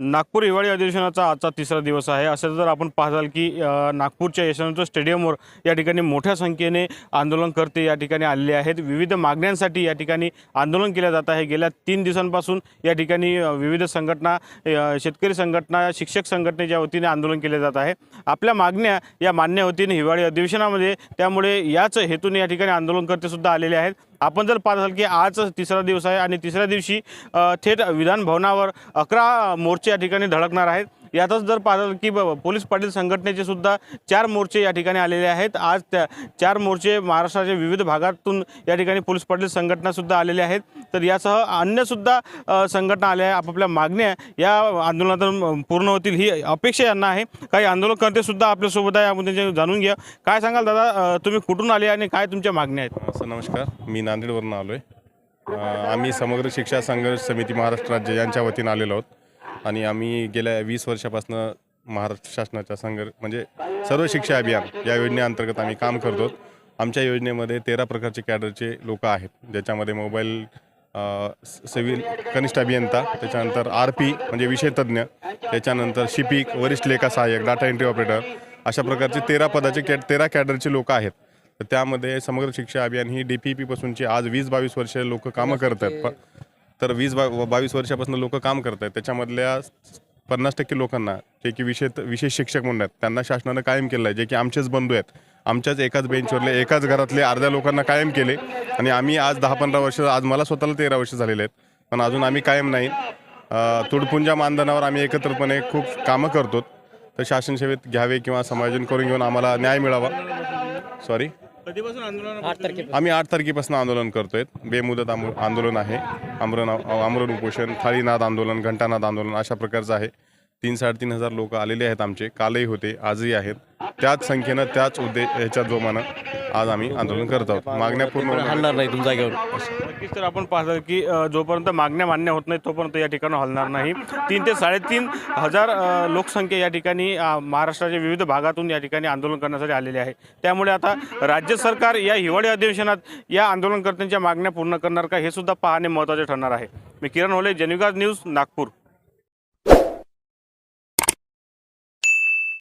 नागपूर हिवाळी अधिवेशनाचा आजचा तिसरा दिवस आहे. असं जर आपण पाहाल की नागपूरच्या यशवंत स्टेडियमवर या ठिकाणी मोठ्या संख्येने आंदोलनकर्ते या ठिकाणी आलेले आहेत. विविध मागण्यांसाठी या ठिकाणी आंदोलन केलं जात आहे. गेल्या तीन दिवसांपासून या ठिकाणी विविध संघटना शेतकरी संघटना शिक्षक संघटनेच्या वतीने आंदोलन केले जात आहे. आपल्या मागण्या या मान्य होतील हिवाळी अधिवेशनामध्ये त्यामुळे याच हेतूने या ठिकाणी आंदोलन करतेसुद्धा आलेले आहेत. आपण जर पाहत असाल की आज तिसरा दिवस आहे आणि तिसऱ्या दिवशी थेट विधान भवनावर अकरा मोर्चे या ठिकाणी धडकणार आहेत. यातच जर पाहिलं की ब- पोलीस पाटील संघटनेचे सुद्धा चार मोर्चे या ठिकाणी आलेले आहेत. आज त्या चार मोर्चे महाराष्ट्राच्या विविध भागातून या ठिकाणी पोलीस पाटील संघटनासुद्धा आलेल्या आहेत. तर यासह अन्यसुद्धा संघटना आल्या आहे आपापल्या मागण्या या आंदोलनातून पूर्ण होतील ही अपेक्षा यांना आहे. काही आंदोलनकर्तेसुद्धा आपल्यासोबत आहे आपण त्यांच्या जाणून घ्या. काय सांगाल दादा? तुम्ही कुठून आले आणि काय तुमच्या मागण्या आहेत? सर नमस्कार. मी नांदेडवरून आलो आहे आम्ही समग्र शिक्षा संघर्ष समिती महाराष्ट्र राज्य यांच्या वतीनं आलेलो आहोत. आणि आम्ही गेल्या वीस वर्षापासून महाराष्ट्र शासनाच्या संघ म्हणजे सर्व शिक्षा अभियान या योजनेअंतर्गत आम्ही काम करतो. आमच्या योजनेमध्ये तेरा प्रकारचे कॅडरचे लोक आहेत. ज्याच्यामध्ये मोबाईल सिव्हिल कनिष्ठ अभियंता त्याच्यानंतर आर पी म्हणजे विषय तज्ज्ञ त्याच्यानंतर शिपिक वरिष्ठ लेखा सहाय्यक डाटा एंट्री ऑपरेटर अशा प्रकारचे तेरा पदाचे कॅ तेरा कॅडरचे लोक आहेत. तर त्यामध्ये समग्र शिक्षा अभियान ही डी पी पीपासूनची आज वीस बावीस वर्ष लोक कामं करत आहेत तर वीस बा बावीस वर्षापासून लोक काम करत आहेत त्याच्यामधल्या पन्नास टक्के लोकांना जे की विशेष विशेष शिक्षक म्हणून आहेत त्यांना शासनानं कायम केलं आहे जे की आमचेच बंधू आहेत. आमच्याच एकाच बेंचवरले एकाच घरातले अर्ध्या लोकांना कायम केले. आणि आम्ही आज दहा पंधरा वर्ष आज मला स्वतःला तेरा वर्ष झालेले आहेत. पण अजून आम्ही कायम नाही. तुडपुंजा मानधनावर आम्ही एकत्रपणे खूप कामं करतो तर शासन सेवेत घ्यावे किंवा समायोजन करून घेऊन आम्हाला न्याय मिळावा. सॉरी कधीपासून आंदोलन आठ तारखेपासून. आम्ही आठ तारखेपासून आंदोलन करतोय. बेमुदत आम- आंदोलन आहे. आमरण आमरण उपोषण थाळीनाद आंदोलन घंटानाद आंदोलन अशा प्रकारचं आहे. तीन साडेतीन हजार लोक आलेले आहेत आमचे. कालही होते आजही आहेत. त्याच संख्येनं त्याच उद्देश ह्याच्या जोमानं आज आम्ही आंदोलन करत आहोत. मागण्या पूर्ण हलणार नाही तुमच्या जागेवर. नक्कीच तर आपण पाहतो की अ, जोपर्यंत मागण्या मान्य होत नाही तोपर्यंत या ठिकाणी हलणार नाही. तीन ते साडेतीन हजार अ, लोकसंख्या या ठिकाणी अ, महाराष्ट्राच्या विविध भागातून या ठिकाणी आंदोलन करण्यासाठी आलेले आहे. त्यामुळे आता राज्य सरकार या हिवाळी अधिवेशनात या आंदोलनकर्त्यांच्या मागण्या पूर्ण करणार का हे सुद्धा पाहणे महत्त्वाचे ठरणार आहे. मी किरण होले जनविकास न्यूज नागपूर.